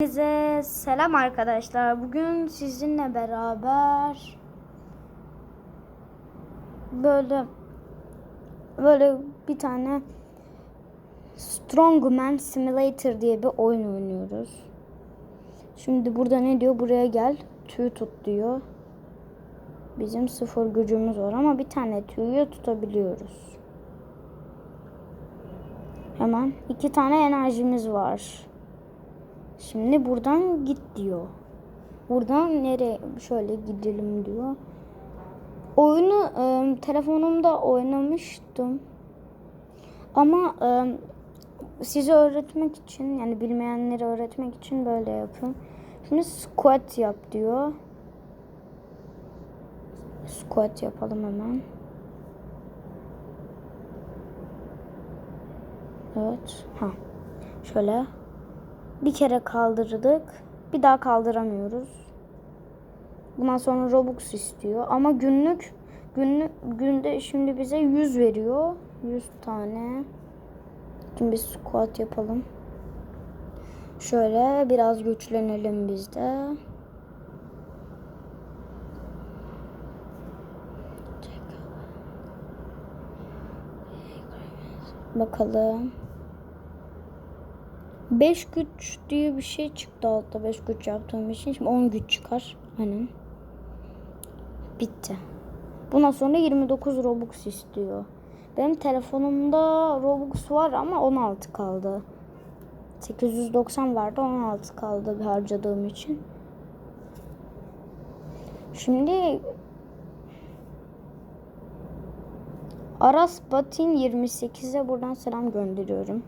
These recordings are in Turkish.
Herkese selam arkadaşlar. Bugün sizinle beraber böyle böyle bir tane Strongman Simulator diye bir oyun oynuyoruz. Şimdi burada ne diyor? Buraya gel, tüy tut diyor. Bizim sıfır gücümüz var ama bir tane tüyü tutabiliyoruz. Hemen iki tane enerjimiz var. Şimdi buradan git diyor. Buradan nereye şöyle gidelim diyor. Oyunu e, telefonumda oynamıştım. Ama e, size öğretmek için yani bilmeyenleri öğretmek için böyle yapıyorum. Şimdi squat yap diyor. Squat yapalım hemen. Evet. Ha. Şöyle bir kere kaldırdık. Bir daha kaldıramıyoruz. Bundan sonra Robux istiyor. Ama günlük günlük günde şimdi bize 100 veriyor. 100 tane. Şimdi biz squat yapalım. Şöyle biraz güçlenelim biz de. Bakalım. 5 güç diye bir şey çıktı altta 5 güç yaptığım için. Şimdi 10 güç çıkar. Aynen. Bitti. Bundan sonra 29 Robux istiyor. Benim telefonumda Robux var ama 16 kaldı. 890 vardı 16 kaldı harcadığım için. Şimdi Aras Batin 28'e buradan selam gönderiyorum.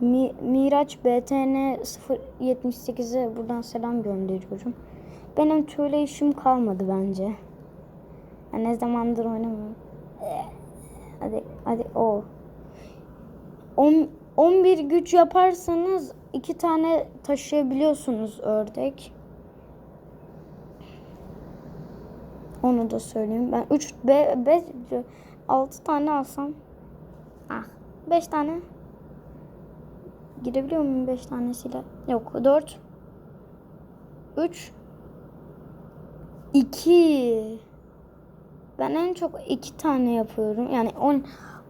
Mi, Miraç BTN 078'e buradan selam gönderiyorum. Benim tüyle işim kalmadı bence. Ben ne zamandır oynamıyorum. Hadi hadi o. 11 güç yaparsanız iki tane taşıyabiliyorsunuz ördek. Onu da söyleyeyim. Ben 3 5 6 tane alsam ah 5 tane Girebiliyor muyum 5 tanesiyle? Yok 4 3 2 Ben en çok 2 tane yapıyorum. Yani 10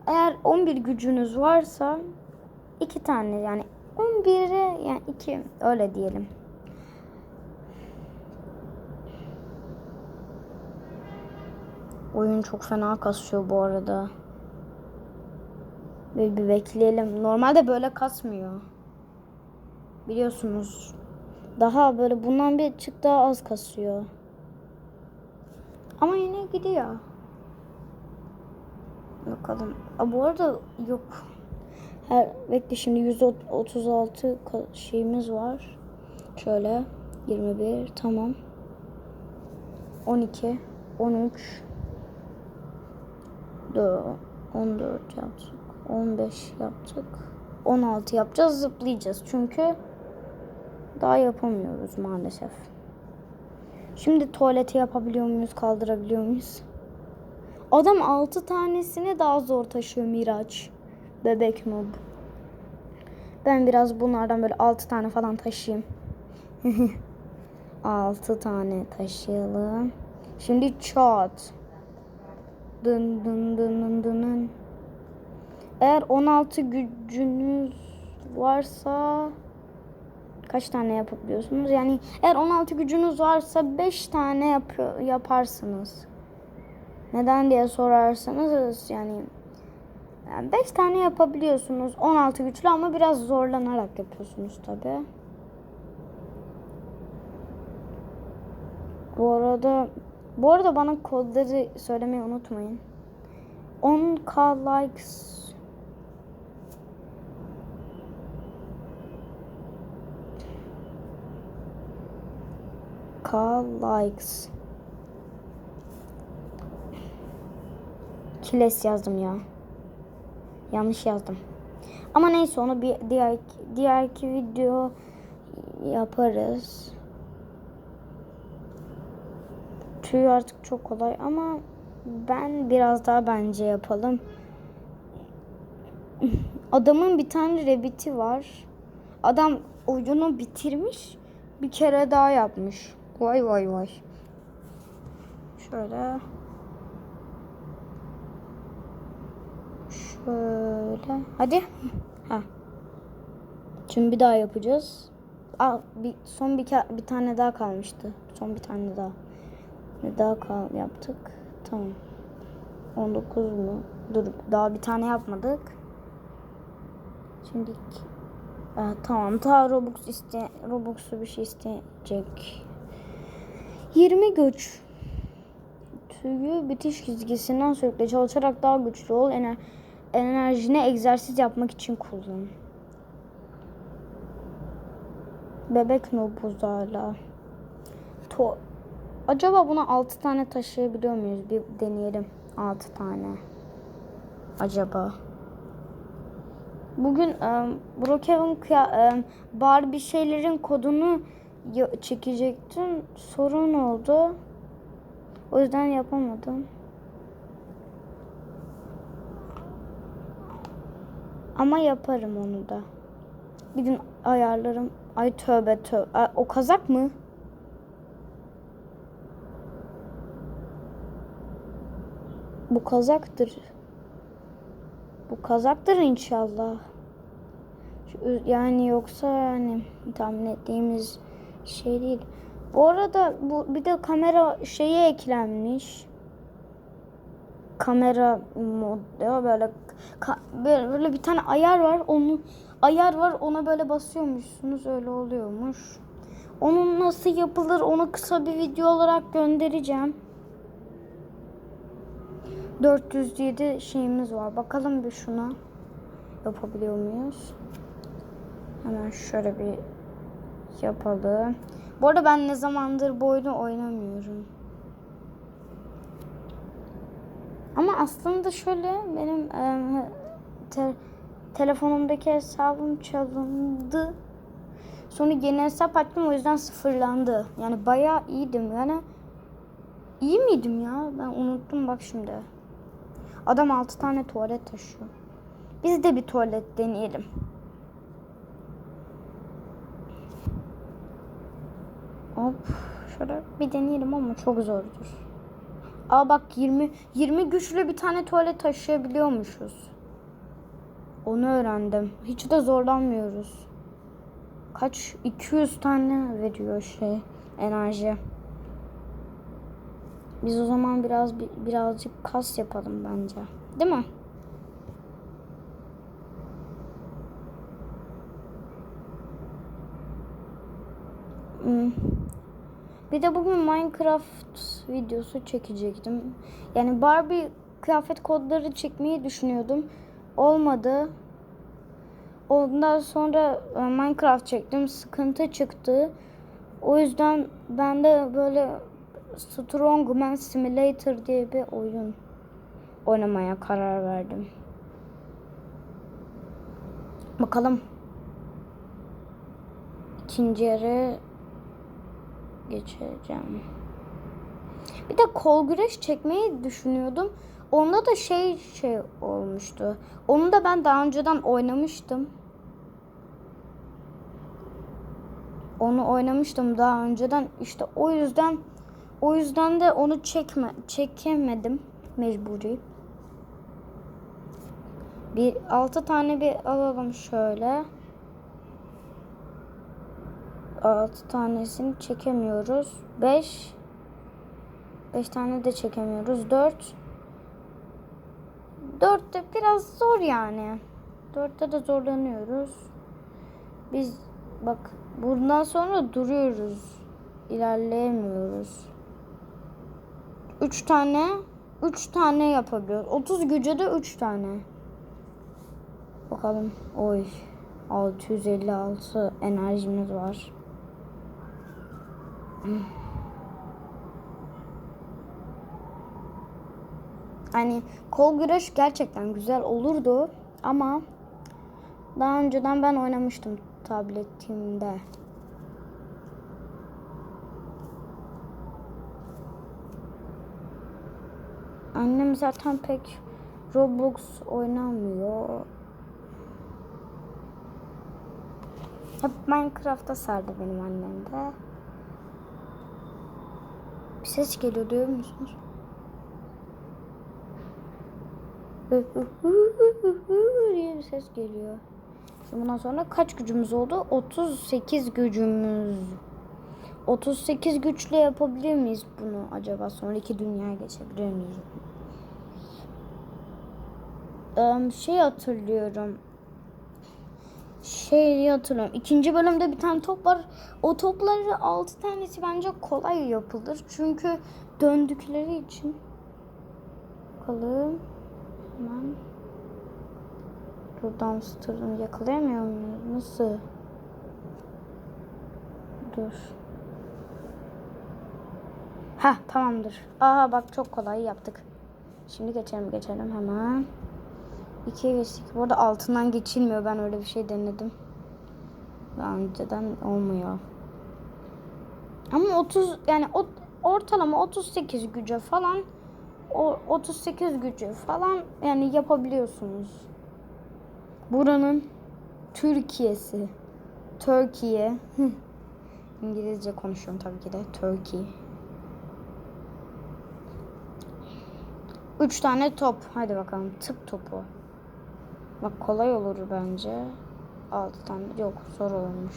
eğer 11 gücünüz varsa 2 tane yani 11'e yani 2 öyle diyelim. Oyun çok fena kasıyor bu arada. Ve bir bekleyelim. Normalde böyle kasmıyor. Biliyorsunuz. Daha böyle bundan bir çık daha az kasıyor. Ama yine gidiyor. Bakalım. Aa, bu arada yok. Her bekle şimdi 136 şeyimiz var. Şöyle 21 tamam. 12 13 4 14 yaptık. 15 yaptık. 16 yapacağız. Zıplayacağız. Çünkü daha yapamıyoruz maalesef. Şimdi tuvaleti yapabiliyor muyuz? Kaldırabiliyor muyuz? Adam 6 tanesini daha zor taşıyor Miraç. Bebek mob. Ben biraz bunlardan böyle 6 tane falan taşıyayım. 6 tane taşıyalım. Şimdi çat. Dın dın dın dın dın dın. Eğer 16 gücünüz varsa kaç tane yapabiliyorsunuz? Yani eğer 16 gücünüz varsa 5 tane yapıyor, yaparsınız. Neden diye sorarsanız yani yani 5 tane yapabiliyorsunuz 16 güçlü ama biraz zorlanarak yapıyorsunuz tabi. Bu arada bu arada bana kodları söylemeyi unutmayın. 10k likes K likes. Kiles yazdım ya. Yanlış yazdım. Ama neyse onu bir diğer diğerki video yaparız. Tüy artık çok kolay ama ben biraz daha bence yapalım. Adamın bir tane rebiti var. Adam oyunu bitirmiş. Bir kere daha yapmış. Vay vay vay. Şöyle. Şöyle. Hadi. Ha. Şimdi bir daha yapacağız. Aa, bir, son bir, bir tane daha kalmıştı. Son bir tane daha. Bir daha kal yaptık. Tamam. 19 mu? Dur daha bir tane yapmadık. Şimdi Aa, tamam ta Robux iste Robux'u bir şey isteyecek. 20 güç. Tüyü bitiş çizgisinden sürekli çalışarak daha güçlü ol. Ener enerjini egzersiz yapmak için kullan. Bebek nobuz hala. To Acaba buna 6 tane taşıyabiliyor muyuz? Bir deneyelim. 6 tane. Acaba. Bugün um, Brookhaven em, Barbie şeylerin kodunu çekecektim. Sorun oldu. O yüzden yapamadım. Ama yaparım onu da. Bir gün ayarlarım. Ay tövbe tövbe. Ay, o kazak mı? Bu kazaktır. Bu kazaktır inşallah. Yani yoksa yani tahmin ettiğimiz şey değil. Bu arada bu bir de kamera şeyi eklenmiş. Kamera mod ya böyle ka- böyle bir tane ayar var. Onu ayar var. Ona böyle basıyormuşsunuz. Öyle oluyormuş. Onun nasıl yapılır onu kısa bir video olarak göndereceğim. 407 şeyimiz var. Bakalım bir şuna yapabiliyor muyuz? Hemen şöyle bir yapalım. Bu arada ben ne zamandır bu oyunu oynamıyorum. Ama aslında şöyle benim e, te- telefonumdaki hesabım çalındı. Sonra yeni hesap açtım o yüzden sıfırlandı. Yani bayağı iyiydim yani. İyi miydim ya? Ben unuttum bak şimdi. Adam 6 tane tuvalet taşıyor. Biz de bir tuvalet deneyelim. Hop şöyle bir deneyelim ama çok zordur. Aa bak 20 20 güçlü bir tane tuvalet taşıyabiliyormuşuz. Onu öğrendim. Hiç de zorlanmıyoruz. Kaç 200 tane veriyor şey enerji. Biz o zaman biraz bi- birazcık kas yapalım bence. Değil mi? Bir de bugün Minecraft videosu çekecektim. Yani Barbie kıyafet kodları çekmeyi düşünüyordum. Olmadı. Ondan sonra e, Minecraft çektim. Sıkıntı çıktı. O yüzden ben de böyle Strongman Simulator diye bir oyun oynamaya karar verdim. Bakalım. İkinci yere geçeceğim. Bir de kol güreş çekmeyi düşünüyordum. Onda da şey şey olmuştu. Onu da ben daha önceden oynamıştım. Onu oynamıştım daha önceden. İşte o yüzden o yüzden de onu çekme çekemedim mecburi. Bir altı tane bir alalım şöyle. Altı tanesini çekemiyoruz. Beş. Beş tane de çekemiyoruz. Dört. Dörtte biraz zor yani. Dörtte de zorlanıyoruz. Biz bak bundan sonra duruyoruz. İlerleyemiyoruz. Üç tane üç tane yapabiliyoruz. 30 güce de üç tane. Bakalım. Oy. 656 enerjimiz var. Hani kol güreş gerçekten güzel olurdu ama daha önceden ben oynamıştım tabletimde. Annem zaten pek Roblox oynamıyor. Hep Minecraft'a sardı benim annem de. Bir ses geliyor duyuyor musunuz? diye bir ses geliyor. Bundan sonra kaç gücümüz oldu? 38 gücümüz. 38 güçle yapabilir miyiz bunu acaba? Sonraki dünyaya geçebilir miyiz? Eee, şey hatırlıyorum. Şey hatırlıyorum. İkinci bölümde bir tane top var. O topları 6 tanesi bence kolay yapılır. Çünkü döndükleri için. Bakalım. Hemen. Dur dumpster'ını yakalayamıyor muyuz? Nasıl? Dur. Ha tamamdır. Aha bak çok kolay yaptık. Şimdi geçelim geçelim hemen. İkiye geçtik. Bu arada altından geçilmiyor. Ben öyle bir şey denedim. Daha önceden olmuyor. Ama 30 yani o, ortalama 38 güce falan o 38 gücü falan yani yapabiliyorsunuz. Buranın Türkiye'si. Türkiye. İngilizce konuşuyorum tabii ki de. Turkey. Üç tane top. Hadi bakalım. Tıp topu. Bak kolay olur bence. Altı tane. Yok zor olmuş.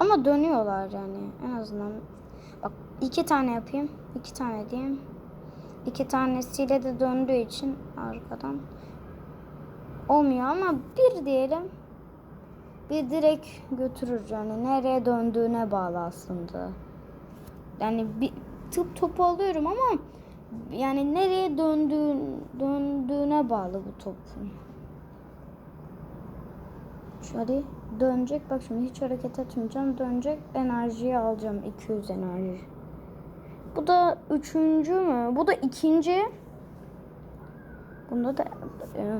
Ama dönüyorlar yani. En azından. Bak iki tane yapayım. iki tane diyeyim. İki tanesiyle de döndüğü için arkadan olmuyor ama bir diyelim. Bir direkt götürür yani nereye döndüğüne bağlı aslında. Yani bir tıp topu alıyorum ama yani nereye döndüğün, döndüğüne bağlı bu topun. Şöyle dönecek. Bak şimdi hiç hareket etmeyeceğim. Dönecek. Enerjiyi alacağım. 200 enerji. Bu da üçüncü mü? Bu da ikinci. Bunda da e,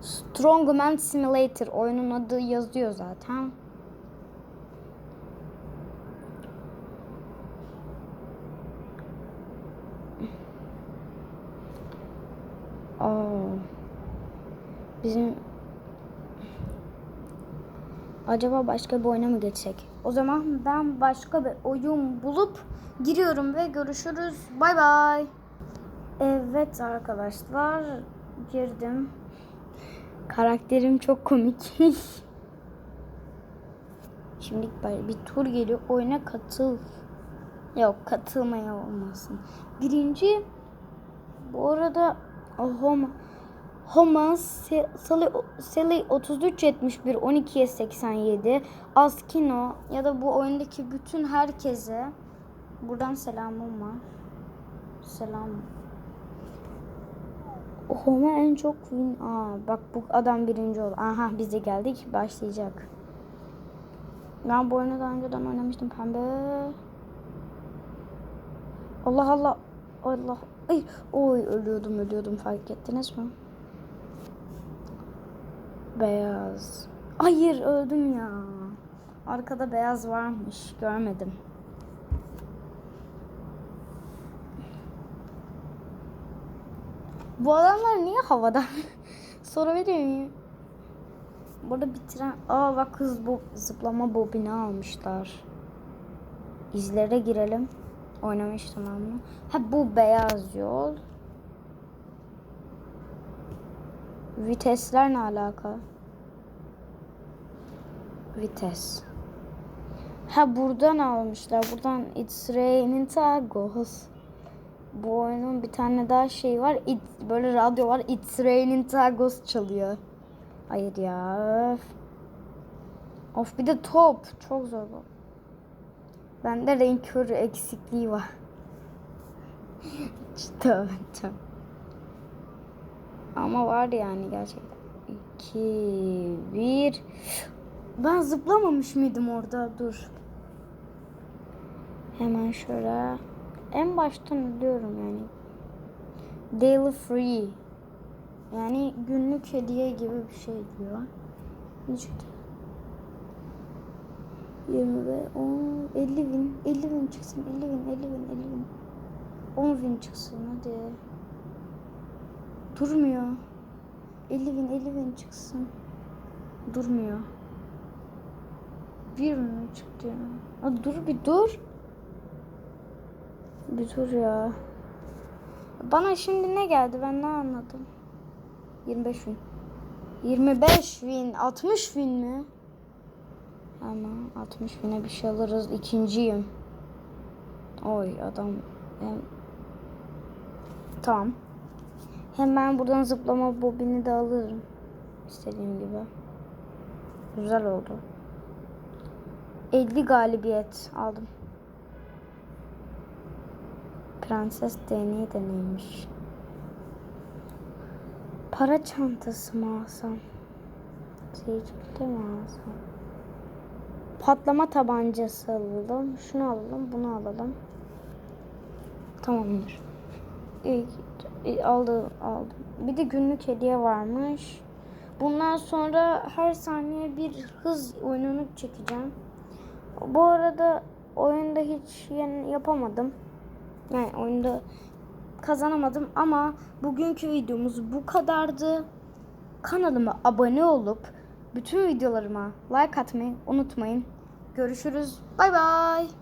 Strongman Simulator oyunun adı yazıyor zaten. Aa, bizim acaba başka bir oyuna mı geçsek? O zaman ben başka bir oyun bulup giriyorum ve görüşürüz. Bay bay. Evet arkadaşlar girdim. Karakterim çok komik. Şimdi bir tur geliyor. Oyuna katıl. Yok katılmaya olmasın. Birinci bu arada Homa Homa Sally, Sally 3371 12'ye 87 Askino ya da bu oyundaki bütün herkese buradan selamım var. Selam. Homa en çok win. Aa bak bu adam birinci oldu. Aha bize geldik. Başlayacak. Ben bu oyunu daha önceden oynamıştım pembe. Allah Allah. Allah. Ay, oy ölüyordum ölüyordum fark ettiniz mi? Beyaz. Hayır öldüm ya. Arkada beyaz varmış. Görmedim. Bu adamlar niye havada? Soru veriyor muyum? Burada bitiren... Aa bak hız bu zıplama bobini almışlar. İzlere girelim. Oynamıştım bunu. Ha bu beyaz yol. Vitesler ne alaka? Vites. Ha buradan almışlar. Buradan It's Raining Tacos. Bu oyunun bir tane daha şey var. It, böyle radyo var. It's Raining Tacos çalıyor. Hayır ya. Of bir de top. Çok zor bu. Bende renk körü eksikliği var. Tövbe tövbe. Ama var yani gerçekten. 2 1 Ben zıplamamış mıydım orada? Dur. Hemen şöyle en baştan ölüyorum yani. Daily free. Yani günlük hediye gibi bir şey diyor. Ne çıktı? 20 ve 10, 50 bin, 50 bin çıksın, 50 bin, 50 bin, 50 bin. 10 bin çıksın hadi. Durmuyor. 50 bin, 50 bin çıksın. Durmuyor. bir mi çıktı ya? Aa, dur bir dur. Bir dur ya. Bana şimdi ne geldi ben ne anladım? 25 bin. 25 bin. 60 bin mi? Ama 60 bine bir şey alırız. İkinciyim. Oy adam. Hem... Tamam. Hemen buradan zıplama bobini de alırım. İstediğim gibi. Güzel oldu. 50 galibiyet aldım. Prenses deneyi de neymiş? Para çantası mı alsam? Seyircilikte mi alsam? Patlama tabancası alalım. Şunu alalım, bunu alalım. Tamamdır. İyi, iyi, aldı, aldım. Bir de günlük hediye varmış. Bundan sonra her saniye bir hız oyununu çekeceğim. Bu arada oyunda hiç yapamadım. Yani oyunda kazanamadım ama bugünkü videomuz bu kadardı. Kanalıma abone olup bütün videolarıma like atmayı unutmayın. Görüşürüz. Bay bay.